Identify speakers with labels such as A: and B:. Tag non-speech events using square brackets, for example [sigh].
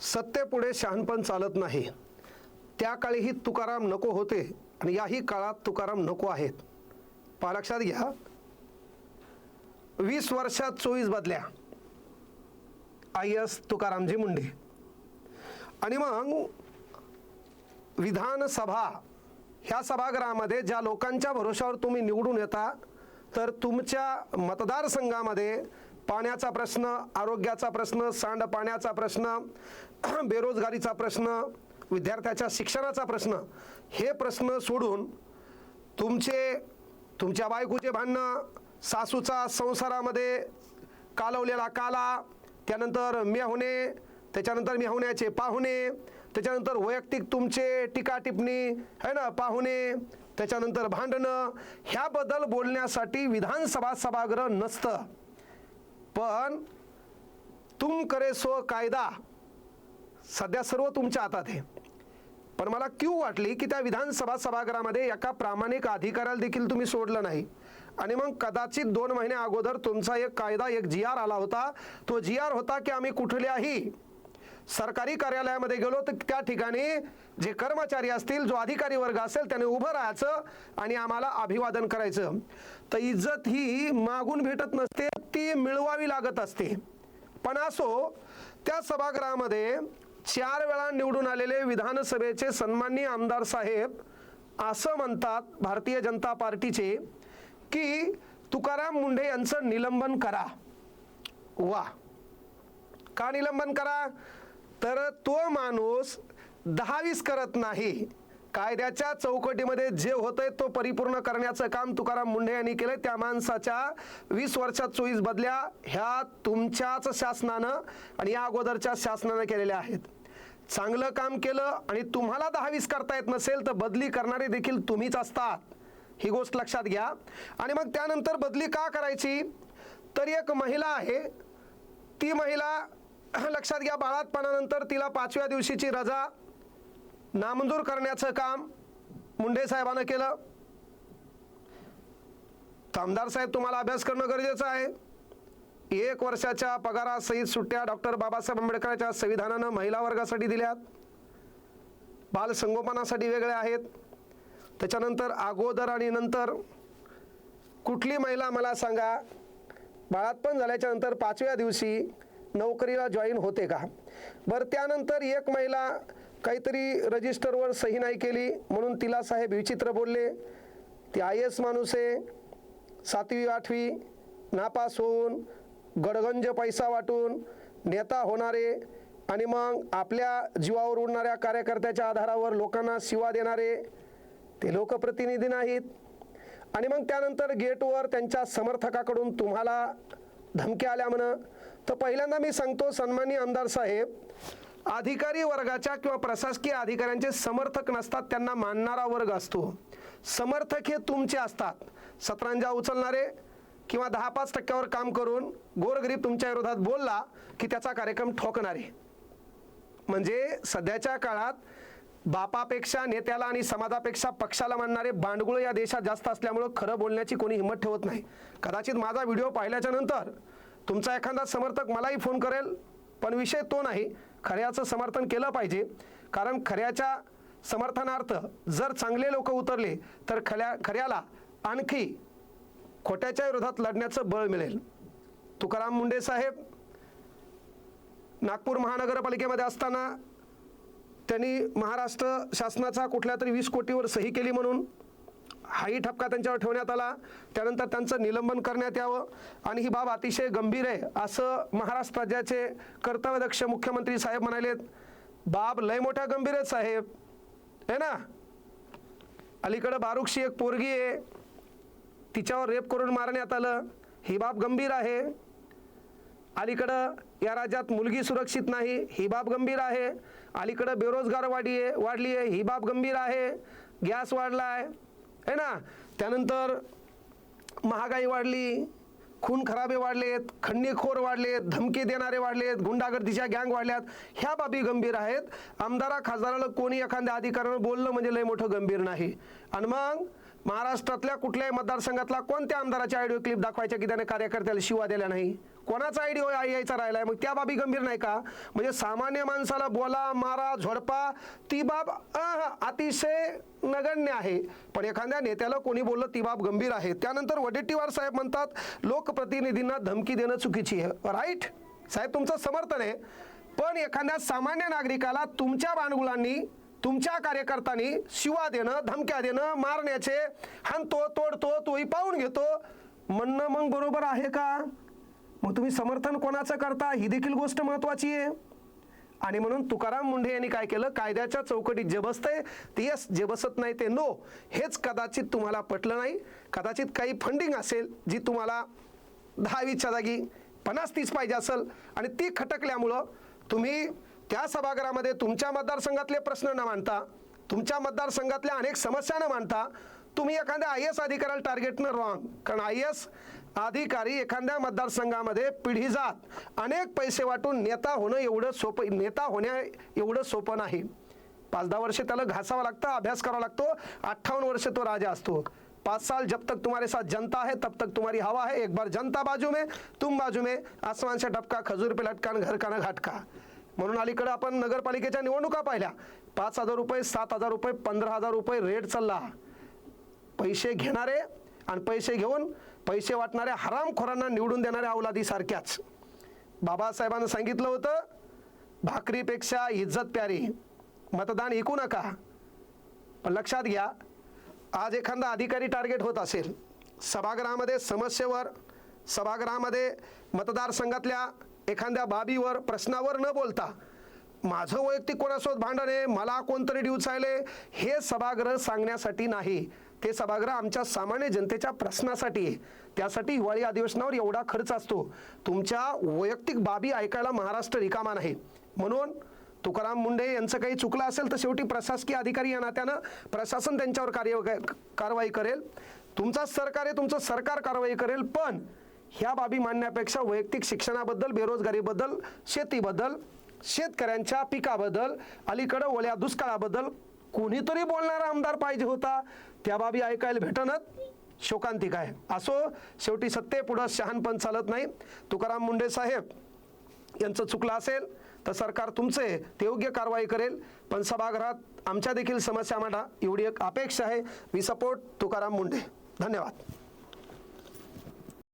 A: सत्तेपुढे शहाणपण चालत नाही. त्या काळीही तुकाराम नको होते आणि याही काळात तुकाराम नको आहेत. पहा लक्षात घ्या. वीस वर्षात चोवीस बदल्या. आय एस तुकारामजी मुंडे. आणि मग विधानसभा. ह्या सभागृहामध्ये ज्या लोकांच्या भरोशावर तुम्ही निवडून येता तर तुमच्या मतदारसंघामध्ये पाण्याचा प्रश्न आरोग्याचा प्रश्न सांडपाण्याचा प्रश्न [clears throat] बेरोजगारीचा प्रश्न विद्यार्थ्याच्या शिक्षणाचा प्रश्न हे प्रश्न सोडून तुमचे तुमच्या बायकोचे भांडणं सासूचा संसारामध्ये कालवलेला काला त्यानंतर मेहुणे त्याच्यानंतर मेहुण्याचे पाहुणे त्याच्यानंतर वैयक्तिक तुमचे टीका टिप्पणी है ना पाहुणे त्याच्यानंतर भांडणं ह्याबद्दल बोलण्यासाठी विधानसभा सभागृह नसतं. पण तुम करे सो कायदा. सध्या सर्व तुमच्या हातात आहे. पण मला क्यू वाटली की त्या विधानसभा सभागृहामध्ये एका प्रामाणिक अधिकाऱ्याला देखील तुम्ही सोडलं नाही. आणि मग कदाचित दोन महिने अगोदर तुमचा एक कायदा एक जी आर आला होता. तो जी आर होता की आम्ही कुठल्याही सरकारी कार्यालयामध्ये गेलो तर त्या ठिकाणी जे कर्मचारी असतील जो अधिकारी वर्ग असेल त्याने उभं राहायचं आणि आम्हाला अभिवादन करायचं. तर इज्जत ही मागून भेटत नसते ती मिळवावी लागत असते. पण असो त्या सभागृहामध्ये चार वेळा निवडून आलेले विधानसभेचे सन्माननीय आमदार साहेब असं म्हणतात भारतीय जनता पार्टीचे की तुकाराम मुंढे यांचं निलंबन करा. वा. का निलंबन करा? तर तो माणूस दहावीस करत नाही. कायद्याच्या चौकटीमध्ये जे होतंय तो परिपूर्ण करण्याचं काम तुकाराम मुंढे यांनी केलंय. त्या माणसाच्या वीस वर्षात चोवीस बदल्या ह्या तुमच्याच शासनानं आणि या अगोदरच्या शासनानं केलेल्या आहेत. चांगलं काम केलं आणि तुम्हाला दहावीस करता येत नसेल तर बदली करणारे देखील तुम्हीच असतात. ही गोष्ट लक्षात घ्या. आणि मग त्यानंतर बदली का करायची? तर एक महिला आहे. ती महिला लक्षात घ्या बाळातपणानंतर तिला पाचव्या दिवशीची रजा नामंजूर करण्याचं काम मुंडे साहेबानं केलं. आमदार साहेब तुम्हाला अभ्यास करणं गरजेचं आहे. एक वर्षाच्या पगारासहित सुट्ट्या डॉक्टर बाबासाहेब आंबेडकरांच्या संविधानानं महिला वर्गासाठी दिल्यात. बालसंगोपनासाठी वेगळ्या आहेत. त्याच्यानंतर अगोदर आणि नंतर कुठली महिला मला सांगा बाळातपण झाल्याच्यानंतर पाचव्या दिवशी नोकरीला जॉईन होते का? बरं त्यानंतर एक महिला काहीतरी रजिस्टरवर सही नाही केली म्हणून तिला साहेब विचित्र बोलले ती आय एस माणूस आहे सातवी आठवी नापास होऊन गडगंज पैसा वाटून नेता होणारे आणि मग आपल्या जीवावर उडणाऱ्या कार्यकर्त्याच्या आधारावर लोकांना शिवा देणारे ते लोकप्रतिनिधी नाहीत. आणि मग त्यानंतर गेटवर त्यांच्या समर्थकाकडून तुम्हाला धमक्या आल्या म्हण. तर पहिल्यांदा मी सांगतो सन्माननीय आमदार साहेब अधिकारी वर्गाच्या किंवा प्रशासकीय अधिकाऱ्यांचे समर्थक नसतात त्यांना मानणारा वर्ग असतो. समर्थक हे तुमचे असतात. सतरांजा उचलणारे किंवा दहा पाच टक्क्यावर काम करून गोरगरीब तुमच्या विरोधात बोलला की त्याचा कार्यक्रम ठोकणारे. म्हणजे सध्याच्या काळात बापापेक्षा नेत्याला आणि समाजापेक्षा पक्षाला मानणारे बांडगुळ या देशात जास्त असल्यामुळं खरं बोलण्याची कोणी हिंमत ठेवत नाही. कदाचित माझा व्हिडिओ पाहिल्याच्या नंतर तुमचा एखादा समर्थक मलाही फोन करेल पण विषय तो नाही. खऱ्याचं समर्थन केलं पाहिजे. कारण खऱ्याच्या समर्थनार्थ जर चांगले लोक उतरले तर खऱ्या खऱ्याला आणखी खोट्याच्या विरोधात लढण्याचं बळ मिळेल. तुकाराम मुंडे साहेब नागपूर महानगरपालिकेमध्ये असताना त्यांनी महाराष्ट्र शासनाचा कुठल्या तरी वीस कोटीवर सही केली म्हणून हाही ठपका त्यांच्यावर ठेवण्यात आला. त्यानंतर त्यांचं निलंबन करण्यात यावं. आणि ही बाब अतिशय गंभीर आहे असं महाराष्ट्र राज्याचे कर्तव्यदक्ष मुख्यमंत्री साहेब म्हणालेत बाब लय मोठ्या गंभीर आहेत साहेब. है ना? अलीकडं बारुक्षी एक पोरगी आहे. तिच्यावर रेप करून मारण्यात आलं. ही बाब गंभीर आहे. अलीकडं या राज्यात मुलगी सुरक्षित नाही ही बाब गंभीर आहे. अलीकडं बेरोजगार वाढी आहे वाढली आहे ही बाब गंभीर आहे. गॅस वाढला आहे है ना? त्यानंतर महागाई वाढली खून खराबे वाढलेत खंडणीखोर वाढलेत धमकी देणारे वाढलेत गुंडागर्दीच्या गँग वाढल्यात ह्या बाबी गंभीर आहेत. आमदारा खासदाराला कोणी एखाद्या अधिकाऱ्यानं बोललं म्हणजे लय मोठं गंभीर नाही. आणि मग महाराष्ट्रातल्या कुठल्याही मतदारसंघातला कोणत्या आमदाराच्या ऑडिओ क्लिप दाखवायच्या की त्याने कार्यकर्त्याला शिवा दिल्या नाही? कोणाचा आयडिया यायचा राहिलाय? मग त्या बाबी गंभीर नाही का? म्हणजे सामान्य माणसाला बोला मारा झोडपा ती बाब अतिशय नगण्य आहे. पण एखाद्या नेत्याला कोणी बोललं ती बाब गंभीर आहे. त्यानंतर वडेट्टीवार साहेब म्हणतात लोकप्रतिनिधींना धमकी देणं चुकीची आहे. राईट साहेब तुमचं समर्थन आहे. पण एखाद्या सामान्य नागरिकाला तुमच्या बाणगुलांनी तुमच्या कार्यकर्त्यांनी शिवा देणं धमक्या देणं मारण्याचे हाणतो तोडतो तोही पाहून घेतो. म्हणणं मग बरोबर आहे का? मग तुम्ही समर्थन कोणाचं करता? ही देखील गोष्ट महत्वाची आहे. आणि म्हणून तुकाराम मुंढे यांनी काय केलं? कायद्याच्या चौकटीत जे बसतंय ते यस जे बसत नाही ते नो हेच कदाचित तुम्हाला पटलं नाही. कदाचित काही फंडिंग असेल जी तुम्हाला दहावीच्या जागी पन्नास तीस पाहिजे असेल आणि ती खटकल्यामुळं तुम्ही त्या सभागृहामध्ये तुमच्या मतदारसंघातले प्रश्न न मांडता तुमच्या मतदारसंघातल्या अनेक समस्या न मांडता तुम्ही एखाद्या आय एस अधिकाऱ्याला टार्गेट न रॉंग कारण आय एस अधिकारी एखाद्या मतदारसंघामध्ये पिढी जात अनेक पैसे वाटून नेता होणं एवढं सोपं नेता होण्या एवढं सोपं नाही. पाच दहा वर्षे त्याला घासावं लागतं अभ्यास करावा लागतो. अठ्ठावन्न वर्ष तो राजा असतो. पाच साल जब तक तुम्हारे साथ जनता है तब तक तुम्हारी हवा है एक बार जनता बाजू में तुम बाजू में. आसमान से टपका खजूर पे लटकान घर का ना घाटका. म्हणून अलीकडे आपण नगरपालिकेच्या निवडणुका पाहिल्या. पाच हजार रुपये सात हजार रुपये पंधरा हजार रुपये रेट चालला. पैसे घेणारे आणि पैसे घेऊन पैसे वाटणाऱ्या हरामखोरांना निवडून देणाऱ्या अवलादीसारख्याच बाबासाहेबांनं सांगितलं होतं भाकरीपेक्षा इज्जत प्यारी मतदान ऐकू नका. पण लक्षात घ्या आज एखादा अधिकारी टार्गेट होत असेल सभागृहामध्ये समस्येवर सभागृहामध्ये मतदारसंघातल्या एखाद्या बाबीवर प्रश्नावर न बोलता माझं वैयक्तिक कोणासोबत भांडण आहे मला कोणतरी डिवचायले हे सभागृह सांगण्यासाठी नाही. ते सभागृह आमच्या सामान्य जनतेच्या प्रश्नासाठी आहे. त्यासाठी हिवाळी अधिवेशनावर एवढा खर्च असतो. तुमच्या वैयक्तिक बाबी ऐकायला महाराष्ट्र रिकामा नाही. म्हणून तुकाराम मुंडे यांचं काही चुकलं असेल तर शेवटी प्रशासकीय अधिकारी या नात्यानं प्रशासन त्यांच्यावर कार्य कारवाई करेल. तुमचा सरकार आहे तुमचं सरकार कारवाई करेल. पण ह्या बाबी मांडण्यापेक्षा वैयक्तिक शिक्षणाबद्दल बेरोजगारीबद्दल शेतीबद्दल शेतकऱ्यांच्या पिकाबद्दल अलीकडं ओल्या दुष्काळाबद्दल कोणीतरी बोलणारा आमदार पाहिजे होता. त्या बाबी ऐकायला भेटणं शोकांतिक आहे. असो शेवटी सत्तेपुढं शहाणपण चालत नाही. तुकाराम मुंडे साहेब यांचं चुकलं असेल तर सरकार तुमचे ते योग्य कारवाई करेल. पण सभागृहात आमच्या देखील समस्या मांडा. एवढी एक अपेक्षा आहे. We support Tukaram Munde. धन्यवाद.